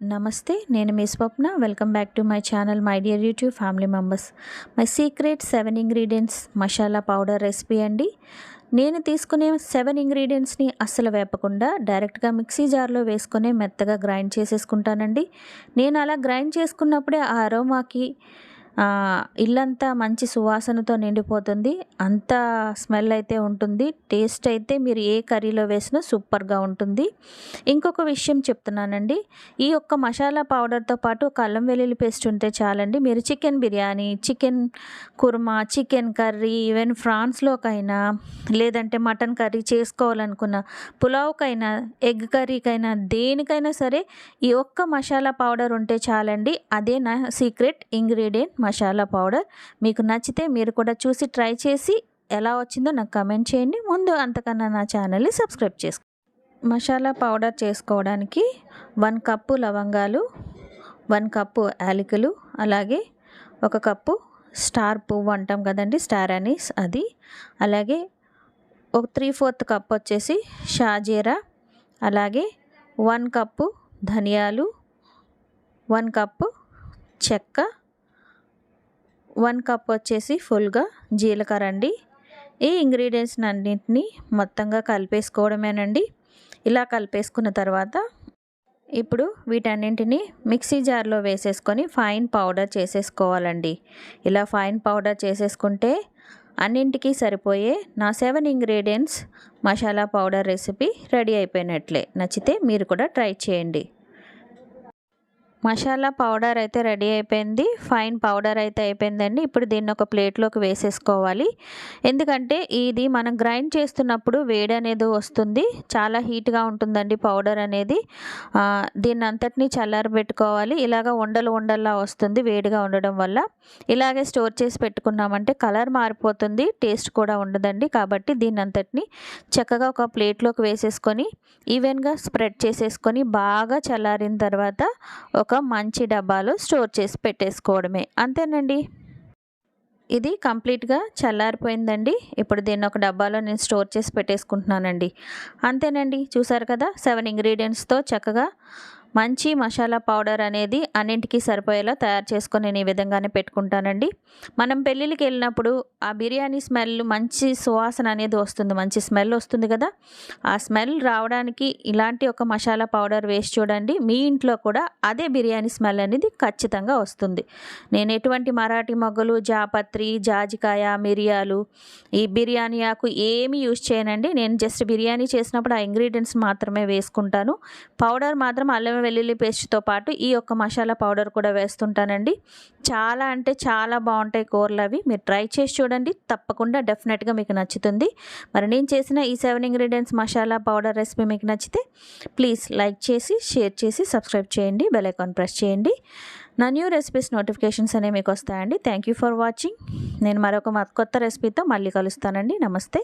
నమస్తే నేను మీ Swapna. Welcome back to my channel my dear YouTube family members. My secret seven ingredients masala powder recipe అండి. నేను తీసుకునే seven ఇంగ్రీడియంట్స్ని అస్సలు వేపకుండా డైరెక్ట్గా మిక్సీ జార్లో వేసుకొని మెత్తగా గ్రైండ్ చేసేసుకుంటానండి. నేను అలా గ్రైండ్ చేసుకున్నప్పుడే ఆ అరోమాకి ఇల్లంతా మంచి సువాసనతో నిండిపోతుంది. అంత స్మెల్ అయితే ఉంటుంది. టేస్ట్ అయితే మీరు ఏ కర్రీలో వేసినా సూపర్గా ఉంటుంది. ఇంకొక విషయం చెప్తున్నానండి. ఈ ఒక్క మసాలా పౌడర్తో పాటు ఒక అల్లం వెల్లుల్లి పేస్ట్ ఉంటే చాలండి. మీరు chicken biryani chicken kurma chicken curry even ఫ్రాన్స్లోకైనా లేదంటే మటన్ కర్రీ చేసుకోవాలనుకున్న పులావ్కైనా ఎగ్ కర్రీకైనా దేనికైనా సరే ఈ ఒక్క మసాలా పౌడర్ ఉంటే చాలండి. అదే నా సీక్రెట్ ఇంగ్రీడియంట్. మసాలా పౌడర్. మీకు నచ్చితే మీరు కూడా చూసి ట్రై చేసి ఎలా వచ్చిందో నాకు కమెంట్ చేయండి. ముందు అంతకన్నా నా ఛానల్ని సబ్స్క్రైబ్ చేసుకో. మసాలా పౌడర్ చేసుకోవడానికి వన్ కప్పు లవంగాలు వన్ కప్పు యాలకులు అలాగే ఒక కప్పు స్టార్ పువ్వు అంటాం కదండి స్టార్ అనీస్ అది. అలాగే ఒక త్రీ ఫోర్త్ కప్ వచ్చేసి షాజీరా అలాగే వన్ కప్పు ధనియాలు వన్ కప్పు చెక్క వన్ కప్ వచ్చేసి ఫుల్గా జీలకర్ర అండి. ఈ ఇంగ్రీడియంట్స్ అన్నింటినీ మొత్తంగా కలిపేసుకోవడమేనండి. ఇలా కలిపేసుకున్న తర్వాత ఇప్పుడు వీటన్నింటినీ మిక్సీ జార్లో వేసేసుకొని ఫైన్ పౌడర్ చేసేసుకోవాలండి. ఇలా ఫైన్ పౌడర్ చేసేసుకుంటే అన్నింటికి సరిపోయే నా seven ingredients masala powder recipe ready అయిపోయినట్లే. నచ్చితే మీరు కూడా ట్రై చేయండి. మసాలా పౌడర్ అయితే రెడీ అయిపోయింది. ఫైన్ పౌడర్ అయితే అయిపోయిందండి. ఇప్పుడు దీన్ని ఒక ప్లేట్లోకి వేసేసుకోవాలి. ఎందుకంటే ఇది మనం గ్రైండ్ చేస్తున్నప్పుడు వేడి అనేది వస్తుంది. చాలా హీట్గా ఉంటుందండి పౌడర్ అనేది. దీన్ని అంతటినీ చల్లారబెట్టుకోవాలి ఇలాగ ఉండలు ఉండల్లా వస్తుంది వేడిగా ఉండడం వల్ల. ఇలాగే స్టోర్ చేసి పెట్టుకున్నామంటే కలర్ మారిపోతుంది. టేస్ట్ కూడా ఉండదండి. కాబట్టి దీన్ని అంతటిని చక్కగా ఒక ప్లేట్లోకి వేసేసుకొని ఈవెన్గా స్ప్రెడ్ చేసేసుకొని బాగా చల్లారిన తర్వాత ఒక మంచి డబ్బాలో స్టోర్ చేసి పెట్టేసుకోవడమే. అంతేనండి? ఇది కంప్లీట్గా చల్లారిపోయిందండి. ఇప్పుడు దీన్ని ఒక డబ్బాలో నేను స్టోర్ చేసి పెట్టేసుకుంటున్నానండి. అంతేనండి? చూసారు కదా? సెవెన్ ఇంగ్రీడియంట్స్తో చక్కగా మంచి మసాలా పౌడర్ అనేది అన్నింటికి సరిపోయేలా తయారు చేసుకొని నేను ఈ విధంగానే పెట్టుకుంటానండి. మనం పెళ్ళిళ్ళకి వెళ్ళినప్పుడు ఆ బిర్యానీ స్మెల్ మంచి సువాసన అనేది వస్తుంది. మంచి స్మెల్ వస్తుంది కదా. ఆ స్మెల్ రావడానికి ఇలాంటి ఒక మసాలా పౌడర్ వేసి చూడండి. మీ ఇంట్లో కూడా అదే బిర్యానీ స్మెల్ అనేది ఖచ్చితంగా వస్తుంది. నేను ఎటువంటి మరాఠీ మొగ్గలు జాపత్రి జాజికాయ మిరియాలు ఈ బిర్యానీ ఆకు ఏమీ యూజ్ చేయనండి. నేను జస్ట్ బిర్యానీ చేసినప్పుడు ఆ ఇంగ్రీడియంట్స్ మాత్రమే వేసుకుంటాను. పౌడర్ మాత్రం అల్లం వెల్లుల్లి పేస్ట్తో పాటు ఈ యొక్క మసాలా పౌడర్ కూడా వేస్తుంటానండి. చాలా అంటే చాలా బాగుంటాయి కూరలు అవి. మీరు ట్రై చేసి చూడండి. తప్పకుండా డెఫినెట్గా మీకు నచ్చుతుంది. మరి నేను చేసిన ఈ seven ingredients masala powder recipe మీకు నచ్చితే ప్లీజ్ లైక్ చేసి షేర్ చేసి సబ్స్క్రైబ్ చేయండి. బెల్ ఐకాన్ ప్రెస్ చేయండి. నా న్యూ రెసిపీస్ నోటిఫికేషన్స్ అనేవి మీకు వస్తాయండి. Thank you for watching. నేను మరొక కొత్త రెసిపీతో మళ్ళీ కలుస్తానండి. నమస్తే.